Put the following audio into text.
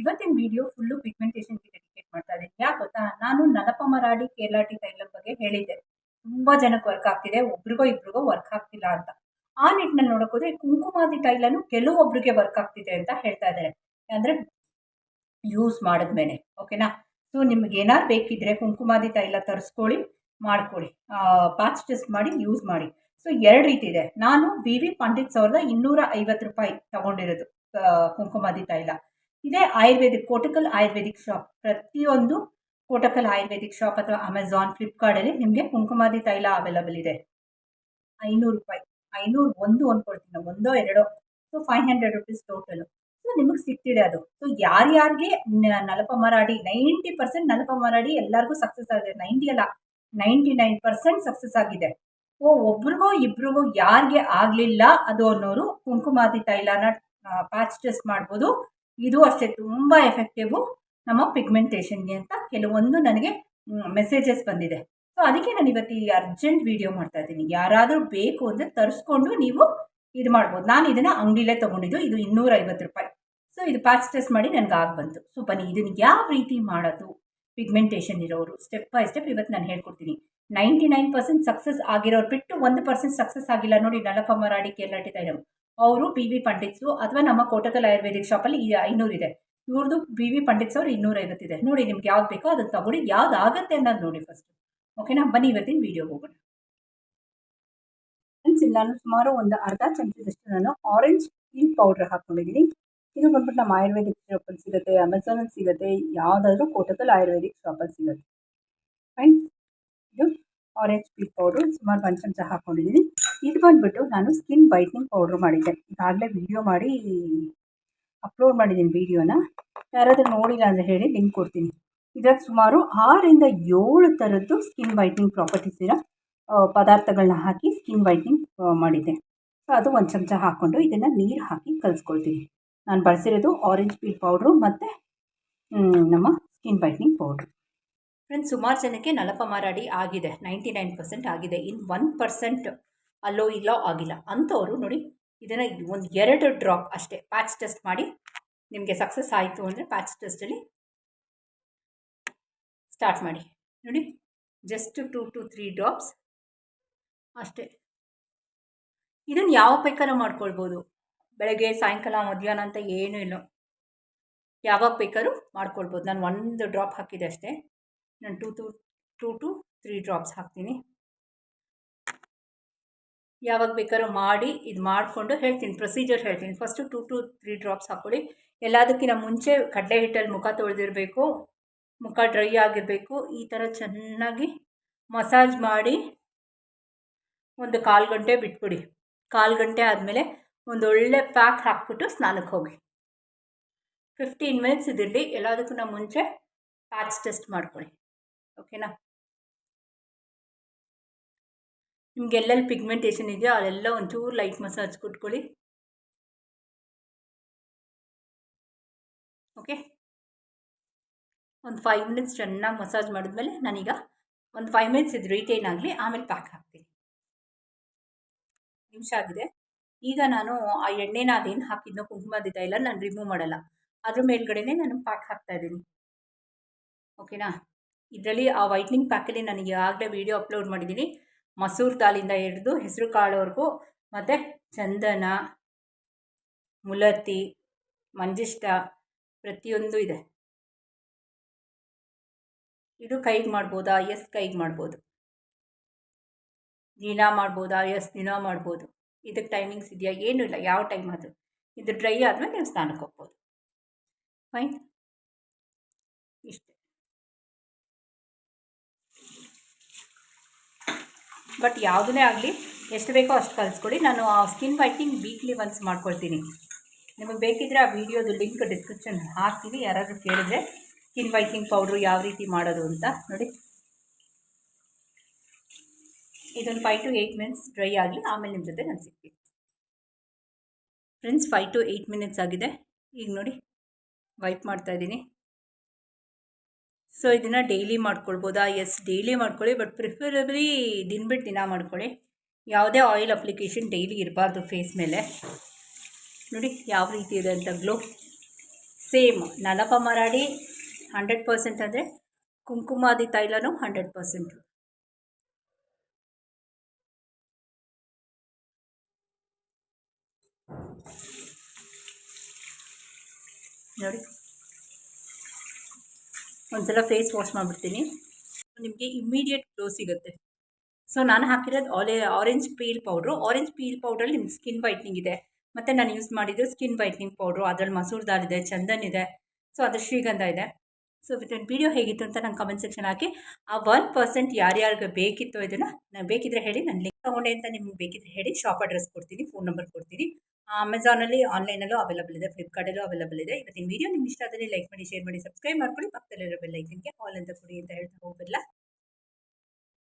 ಇವತ್ತಿನ video full ಪಿಗ್ಮೆಂಟೇಷನ್ಗೆ dedicate ಮಾಡ್ತಾ ಇದ್ದೀನಿ. ಯಾಕೆ ಗೊತ್ತಾ? ನಾನು ನಲಪ ಮರಾಡಿ ಕೇರಳಾಟಿ ತೈಲದ ಬಗ್ಗೆ ಹೇಳಿದ್ದೆ. ತುಂಬ ಜನಕ್ಕೆ ವರ್ಕ್ ಆಗ್ತಿದೆ, ಒಬ್ರಿಗೋ ಇಬ್ರಿಗೋ ವರ್ಕ್ ಆಗ್ತಿಲ್ಲ ಅಂತ. ಆ ನಿಟ್ಟಿನಲ್ಲಿ ನೋಡೋಕೋದ್ರೆ ಕುಂಕುಮಾದಿ ತೈಲನು ಕೆಲವೊಬ್ರಿಗೆ ವರ್ಕ್ ಆಗ್ತಿದೆ ಅಂತ ಹೇಳ್ತಾ ಇದ್ದಾರೆ. ಅಂದರೆ ಯೂಸ್ ಮಾಡಿದ್ಮೇಲೆ ಓಕೆನಾ ಸೊ ನಿಮ್ಗೆ ಏನಾರು ಬೇಕಿದ್ರೆ ಕುಂಕುಮಾದಿ ತೈಲ ತರಿಸ್ಕೊಳ್ಳಿ, ಮಾಡ್ಕೊಳ್ಳಿ. ಪ್ಯಾಚ್ ಟೆಸ್ಟ್ ಮಾಡಿ ಯೂಸ್ ಮಾಡಿ. ಸೊ ಎರಡು ರೀತಿ ಇದೆ. ನಾನು ಬಿ ವಿ ಪಂಡಿತ್ ಸಾವಿರದ ಇನ್ನೂರ ಐವತ್ತು ರೂಪಾಯಿ ತಗೊಂಡಿರೋದು ಕುಂಕುಮಾದಿ ತೈಲ ಇದೇ ಆಯುರ್ವೇದಿಕ್ ಕೋಟಕಲ್ ಆಯುರ್ವೇದಿಕ್ ಶಾಪ್. ಪ್ರತಿಯೊಂದು ಕೋಟಕಲ್ ಆಯುರ್ವೇದಿಕ್ ಶಾಪ್ ಅಥವಾ ಅಮೆಝಾನ್ ಫ್ಲಿಪ್ಕಾರ್ಟಲ್ಲಿ ನಿಮಗೆ ಕುಂಕುಮಾದಿ ತೈಲ ಅವೈಲಬಲ್ ಇದೆ. ಐನೂರು ರೂಪಾಯಿ. ಐನೂರು ಒಂದು ಅಂದ್ಕೊಳ್ತೀನಿ ಒಂದೋ, ಎರಡೋ, so five hundred rupees total so ನಿಮಗೆ ಸಿಗ್ತಿದೆ ಅದು. ಸೊ ಯಾರ್ಯಾರಿಗೆ ನಲಪ ಮರಾಡಿ ನೈಂಟಿ ಪರ್ಸೆಂಟ್ ನಲಪ ಮರಾಡಿ ಎಲ್ಲರಿಗೂ ಸಕ್ಸಸ್ ಆಗಿದೆ. ನೈಂಟಿ ಅಲ್ಲ ನೈಂಟಿ ನೈನ್ ಪರ್ಸೆಂಟ್ ಸಕ್ಸಸ್ ಆಗಿದೆ. ಓ ಒಬ್ರಿಗೋ, ಇಬ್ರಿಗೋ ಯಾರಿಗೆ ಆಗಲಿಲ್ಲ ಅದು ಅನ್ನೋರು ಕುಂಕುಮಾದಿ ತೈಲನ ಪ್ಯಾಚ್ ಟೆಸ್ಟ್ ಮಾಡ್ಬೋದು. ಇದು ಅಷ್ಟೇ, ತುಂಬ ಎಫೆಕ್ಟಿವ್ ನಮ್ಮ ಪಿಗ್ಮೆಂಟೇಷನ್ಗೆ ಅಂತ ಕೆಲವೊಂದು ನನಗೆ ಮೆಸೇಜಸ್ ಬಂದಿದೆ. ಸೊ ಅದಕ್ಕೆ ನಾನು ಇವತ್ತು ಈ ಅರ್ಜೆಂಟ್ ವಿಡಿಯೋ ಮಾಡ್ತಾ ಇದ್ದೀನಿ. ಯಾರಾದರೂ ಬೇಕು ಅಂದರೆ ತರಿಸ್ಕೊಂಡು ನೀವು ಇದು ಮಾಡ್ಬೋದು. ನಾನು ಇದನ್ನು ಅಂಗಡಿಲೇ ತೊಗೊಂಡಿದ್ದು ಇದು ಇನ್ನೂರ ಐವತ್ತು ರೂಪಾಯಿ. ಸೊ ಇದು ಪ್ಯಾಚ್ ಟೆಸ್ಟ್ ಮಾಡಿ ನನಗೆ ಆಗಿ ಬಂತು. ಸೊ ಬನ್ನಿ ಇದನ್ನು ಯಾವ ರೀತಿ ಮಾಡೋದು? ಪಿಗ್ಮೆಂಟೇಷನ್ ಇರೋರು ಸ್ಟೆಪ್ ಬೈ ಸ್ಟೆಪ್ ಇವತ್ತು ನಾನು ಹೇಳ್ಕೊಡ್ತೀನಿ. ನೈಂಟಿ ನೈನ್ ಪರ್ಸೆಂಟ್ ಸಕ್ಸಸ್ ಆಗಿರೋರು ಬಿಟ್ಟು ಒಂದು ಪರ್ಸೆಂಟ್ ಸಕ್ಸಸ್ ಆಗಿಲ್ಲ ನೋಡಿ ನಳಪ ಮರಾಡಿ ಕೇರಳ ಅವರು ಬಿ ವಿ ಪಂಡಿತ್ಸು ಅಥವಾ ನಮ್ಮ ಕೋಟಕಲ್ ಆಯುರ್ವೇದಿಕ್ ಶಾಪಲ್ಲಿ ಈ ಐನೂರಿದೆ ಇವ್ರದ್ದು ಬಿ ವಿ ಪಂಡಿತ್ಸ್ ಅವ್ರು ಇನ್ನೂರೈವತ್ತಿದೆ ನೋಡಿ ನಿಮ್ಗೆ ಯಾವ್ದು ಬೇಕೋ ಅದನ್ನು ತಗೊಳ್ಳಿ. ಯಾವ್ದು ಆಗುತ್ತೆ ಅನ್ನೋದು ನೋಡಿ ಫಸ್ಟ್ ಓಕೆನಾ ಬನ್ನಿ ಇವತ್ತಿನ ವಿಡಿಯೋ ಹೋಗೋಣ. ಫ್ರೆಂಡ್ಸ್ ನಾನು ಸುಮಾರು ಒಂದು ಅರ್ಧ ಚಮಚದಷ್ಟು ನಾನು ಆರೆಂಜ್ ಪೀಲ್ ಪೌಡರ್ ಹಾಕ್ಕೊಂಡಿದ್ದೀನಿ ಇದು ಬಂದ್ಬಿಟ್ಟು ನಮ್ಮ ಆಯುರ್ವೇದಿಕ್ ಶಾಪಲ್ಲಿ ಸಿಗುತ್ತೆ ಅಮೆಝಾನಲ್ಲಿ ಸಿಗುತ್ತೆ, ಯಾವುದಾದ್ರೂ ಕೋಟಕಲ್ ಆಯುರ್ವೇದಿಕ್ ಶಾಪಲ್ಲಿ ಸಿಗುತ್ತೆ. ಫೈನ್ ಆರೆಂಜ್ ಪೀಲ್ ಪೌಡ್ರು ಸುಮಾರು ಒಂದು ಚಮಚ ಹಾಕ್ಕೊಂಡಿದ್ದೀನಿ ಇದು ಬಂದುಬಿಟ್ಟು ನಾನು ಸ್ಕಿನ್ ವೈಟ್ನಿಂಗ್ ಪೌಡ್ರ್ ಮಾಡಿದ್ದೆ. ಈಗಾಗಲೇ ವಿಡಿಯೋ ಮಾಡಿ ಅಪ್ಲೋಡ್ ಮಾಡಿದ್ದೀನಿ ವಿಡಿಯೋನ ಯಾರಾದರೂ ನೋಡಿಲ್ಲ ಅಂದರೆ ಹೇಳಿ ಲಿಂಕ್ ಕೊಡ್ತೀನಿ. ಇದರಲ್ಲಿ ಸುಮಾರು ಆರರಿಂದ ಏಳು ಥರದ್ದು ಸ್ಕಿನ್ ವೈಟ್ನಿಂಗ್ ಪ್ರಾಪರ್ಟೀಸ್ ಇರೋ ಪದಾರ್ಥಗಳನ್ನ ಹಾಕಿ ಸ್ಕಿನ್ ವೈಟ್ನಿಂಗ್ ಮಾಡಿದ್ದೆ. ಸೊ ಅದು ಒಂದು ಚಮಚ ಹಾಕ್ಕೊಂಡು ಇದನ್ನು ನೀರು ಹಾಕಿ ಕಲಿಸ್ಕೊಳ್ತೀನಿ. ನಾನು ಬಳಸಿರೋದು ಆರೆಂಜ್ ಪೀಲ್ ಪೌಡ್ರು ಮತ್ತು ನಮ್ಮ ಸ್ಕಿನ್ ವೈಟ್ನಿಂಗ್ ಪೌಡ್ರು ಫ್ರೆಂಡ್ಸ್ ಸುಮಾರು ಜನಕ್ಕೆ ನಲಪ ಮಾರಾಡಿ ಆಗಿದೆ. ನೈಂಟಿ ನೈನ್ ಪರ್ಸೆಂಟ್ ಆಗಿದೆ. ಇನ್ನು ಒನ್ ಪರ್ಸೆಂಟ್ ಅಲ್ಲೋ ಇಲ್ಲೋ ಆಗಿಲ್ಲ. ಅಂಥವರು ನೋಡಿ, ಇದನ್ನು ಒಂದು ಎರಡು ಡ್ರಾಪ್ ಅಷ್ಟೇ, ಪ್ಯಾಚ್ ಟೆಸ್ಟ್ ಮಾಡಿ ನಿಮಗೆ ಸಕ್ಸಸ್ ಆಯಿತು ಅಂದರೆ ಪ್ಯಾಚ್ ಟೆಸ್ಟಲ್ಲಿ ಸ್ಟಾರ್ಟ್ ಮಾಡಿ. ನೋಡಿ, just two two three drops ಅಷ್ಟೇ. ಇದನ್ನು ಯಾವ ಬೇಕಾದ್ರೂ ಮಾಡ್ಕೊಳ್ಬೋದು? ಬೆಳಗ್ಗೆ, ಸಾಯಂಕಾಲ, ಮಧ್ಯಾಹ್ನ ಅಂತ ಏನೂ ಇಲ್ಲ. ಯಾವಾಗ ಬೇಕಾದ್ರೂ ಮಾಡ್ಕೊಳ್ಬೋದು. ನಾನು ಒಂದು ಡ್ರಾಪ್ ಹಾಕಿದೆ ಅಷ್ಟೇ. ನಾನು two two two two three drops ಹಾಕ್ತೀನಿ. ಯಾವಾಗ ಬೇಕಾದ್ರೂ ಮಾಡಿ, ಇದು ಮಾಡಿಕೊಂಡು ಹೇಳ್ತೀನಿ ಪ್ರೊಸೀಜರ್ ಹೇಳ್ತೀನಿ. First two two three drops ಹಾಕ್ಕೊಳ್ಳಿ. ಎಲ್ಲದಕ್ಕಿಂತ ಮುಂಚೆ ಕಡಲೆ ಹಿಟ್ಟಲ್ಲಿ ಮುಖ ತೊಳೆದಿರಬೇಕು, ಮುಖ ಡ್ರೈ ಆಗಿರಬೇಕು, ಈ ಥರ ಚೆನ್ನಾಗಿ ಮಸಾಜ್ ಮಾಡಿ ಒಂದು ಕಾಲು ಗಂಟೆ ಬಿಟ್ಬಿಡಿ. ಕಾಲು ಗಂಟೆ ಆದಮೇಲೆ ಒಂದು ಒಳ್ಳೆ ಪ್ಯಾಕ್ ಹಾಕ್ಬಿಟ್ಟು ಸ್ನಾನಕ್ಕೆ ಹೋಗಿ. ಫಿಫ್ಟೀನ್ ಮಿನಿಟ್ಸ್ ಇದಿರಲಿ. ಎಲ್ಲದಕ್ಕೂ ಮುಂಚೆ ಪ್ಯಾಚ್ ಟೆಸ್ಟ್ ಮಾಡ್ಕೊಳ್ಳಿ. ಓಕೆನಾ ನಿಮ್ಗೆ ಎಲ್ಲೆಲ್ಲಿ ಪಿಗ್ಮೆಂಟೇಷನ್ ಇದೆಯೋ ಅಲ್ಲೆಲ್ಲ ಒಂಚೂರು ಲೈಟ್ ಮಸಾಜ್ ಕೊಟ್ಕೊಳ್ಳಿ. ಓಕೆ ಒಂದು ಫೈವ್ ಮಿನಿಟ್ಸ್ ಚೆನ್ನಾಗಿ ಮಸಾಜ್ ಮಾಡಿದ್ಮೇಲೆ ನಾನೀಗ ಒಂದು ಫೈವ್ ಮಿನಿಟ್ಸ್ ಇದು ರಿಟೈನ್ ಆಗಲಿ, ಆಮೇಲೆ ಪ್ಯಾಕ್ ಹಾಕ್ತೀನಿ. ನಿಮಿಷ ಆಗಿದೆ. ಈಗ ನಾನು ಆ ಎಣ್ಣೆನ ಅದೇನು ಹಾಕಿದ್ನೋ ಕುಂಕುಮದ ಇಲ್ಲ ನಾನು ರಿಮೂವ್ ಮಾಡಲ್ಲ. ಅದ್ರ ಮೇಲ್ಗಡೆನೇ ನಾನು ಪ್ಯಾಕ್ ಹಾಕ್ತಾ ಇದ್ದೀನಿ. ಓಕೆನಾ ಇದರಲ್ಲಿ ಆ ವೈಟ್ನಿಂಗ್ ಪ್ಯಾಕಲ್ಲಿ ನನಗೆ ಆಗಲೇ ವೀಡಿಯೋ ಅಪ್ಲೋಡ್ ಮಾಡಿದ್ದೀನಿ. ಮಸೂರ್ ದಾಲಿಂದ ಹಿಡಿದು ಹೆಸರು ಕಾಳವರೆಗೂ ಮತ್ತು ಚಂದನ ಮುಲತಿ ಮಂಜಿಷ್ಟ ಪ್ರತಿಯೊಂದು ಇದೆ. ಇದು ಕೈಗೆ ಮಾಡ್ಬೋದಾ? ಎಸ್ ಕೈಗೆ ಮಾಡ್ಬೋದು. ದಿನ ಮಾಡ್ಬೋದಾ? ಎಸ್ ದಿನ ಮಾಡ್ಬೋದು. ಇದಕ್ಕೆ ಟೈಮಿಂಗ್ಸ್ ಇದೆಯಾ? ಏನೂ ಇಲ್ಲ. ಯಾವ ಟೈಮ್ ಅದು ಇದು ಡ್ರೈ ಆದಮೇಲೆ ನೀವು ಸ್ನಾನಕ್ಕೆ ಹೋಗ್ಬೋದು. ಫೈನ್ ಇಷ್ಟೇ ಬಟ್ ಯಾವುದನ್ನೇ ಆಗಲಿ, ಎಷ್ಟು ಬೇಕೋ ಅಷ್ಟು ಕಲಿಸ್ಕೊಡಿ ನಾನು ಆ ಸ್ಕಿನ್ ವೈಟ್ನಿಂಗ್ ವೀಕ್ಲಿ ಒನ್ಸ್ ಮಾಡ್ಕೊಳ್ತೀನಿ. ನಿಮಗೆ ಬೇಕಿದ್ದರೆ ಆ ವೀಡಿಯೋದು ಲಿಂಕ್ ಡಿಸ್ಕ್ರಿಪ್ಷನ್ ಹಾಕ್ತೀವಿ ಯಾರಾದರೂ ಕೇಳಿದ್ರೆ ಸ್ಕಿನ್ ವೈಟ್ನಿಂಗ್ ಪೌಡ್ರು ಯಾವ ರೀತಿ ಮಾಡೋದು ಅಂತ ನೋಡಿ. ಇದೊಂದು five to eight minutes dry ಆಗಲಿ, ಆಮೇಲೆ ನಿಮ್ಮ ಜೊತೆ ನಾನು ಸಿಗ್ತೀನಿ. Friends five to eight minutes ಆಗಿದೆ. ಈಗ ನೋಡಿ ವೈಪ್ ಮಾಡ್ತಾ ಇದ್ದೀನಿ. ಸೊ ಇದನ್ನು ಡೈಲಿ ಮಾಡ್ಕೊಳ್ಬೋದಾ? ಎಸ್ ಡೈಲಿ ಮಾಡ್ಕೊಳ್ಳಿ ಬಟ್ ಪ್ರಿಫರಬ್ಲಿ ದಿನ ಬಿಟ್ಟು ದಿನ ಮಾಡ್ಕೊಳ್ಳಿ. ಯಾವುದೇ ಆಯಿಲ್ ಅಪ್ಲಿಕೇಶನ್ ಡೈಲಿ ಇರಬಾರ್ದು ಫೇಸ್ ಮೇಲೆ. ನೋಡಿ, ಯಾವ ರೀತಿ ಇದೆ ಅಂತ ಗ್ಲೋ ಸೇಮ್ ನಲಪ ಮರಾಡಿ ಹಂಡ್ರೆಡ್ ಪರ್ಸೆಂಟ್ ಅಂದರೆ ಕುಂಕುಮಾದಿ ತೈಲನೂ ಹಂಡ್ರೆಡ್ ಪರ್ಸೆಂಟು ನೋಡಿ. ಒಂದ್ಸಲ ಫೇಸ್ ವಾಶ್ ಮಾಡಿಬಿಡ್ತೀನಿ. ನಿಮಗೆ ಇಮ್ಮಿಡಿಯೇಟ್ ಗ್ಲೋ ಸಿಗುತ್ತೆ. ಸೊ ನಾನು ಹಾಕಿರೋದು ಆಲೆ orange peel powder orange peel ಪೌಡ್ರಲ್ಲಿ ನಿಮ್ಮ ಸ್ಕಿನ್ ವೈಟ್ನಿಂಗ್ ಇದೆ. ಮತ್ತು ನಾನು ಯೂಸ್ ಮಾಡಿದ್ದು ಸ್ಕಿನ್ ವೈಟ್ನಿಂಗ್ ಪೌಡ್ರು ಅದರಲ್ಲಿ ಮಸೂರ್ ದಾಲ್ ಇದೆ, ಚಂದನ್ ಇದೆ. ಸೊ ಅದ್ರ ಶ್ರೀಗಂಧ ಇದೆ. ಸೊ ವಿತ್ ವಿಡಿಯೋ ಹೇಗಿತ್ತು ಅಂತ ನಂಗೆ ಕಮೆಂಟ್ ಸೆಕ್ಷನ್ ಹಾಕಿ. ಆ ಒನ್ ಪರ್ಸೆಂಟ್ ಯಾರ್ಯಾರಿಗೆ ಬೇಕಿತ್ತು ಇದನ್ನು ನಾನು ಬೇಕಿದ್ರೆ ಹೇಳಿ. ನಾನು ಲಿಂಕ್ ತೊಗೊಂಡೆ ಅಂತ ನಿಮ್ಗೆ ಬೇಕಿದ್ರೆ ಹೇಳಿ. ಶಾಪ್ ಅಡ್ರೆಸ್ ಕೊಡ್ತೀನಿ ಫೋನ್ ನಂಬರ್ ಕೊಡ್ತೀನಿ. ಅಮೆಝಾನಲ್ಲಿ ಆನ್ಲೈನಲ್ಲೂ ಅವೈಲಬಲ್ ಇದೆ ಫ್ಲಿಪ್ಕಾರ್ಟಲ್ಲೂ ಅವೈಲಬಲ್ ಇದೆ. ಇವತ್ತಿನ ವೀಡಿಯೋ ನಿಮ್ಗೆ ಇಷ್ಟ ಆದರೆ ಲೈಕ್ ಮಾಡಿ ಶೇರ್ ಮಾಡಿ ಸಬ್ಸ್ಕ್ರೈಬ್ ಮಾಡ್ಕೊಳ್ಳಿ. ಪಕ್ಕದಲ್ಲಿರೋ ಬೆಲ್ಲೈಕನ್ಗೆ ಆಲ್ ಅಂತ ಕೊಡಿ ಅಂತ ಹೇಳ್ತಾ ಹೋಗಲ್ಲ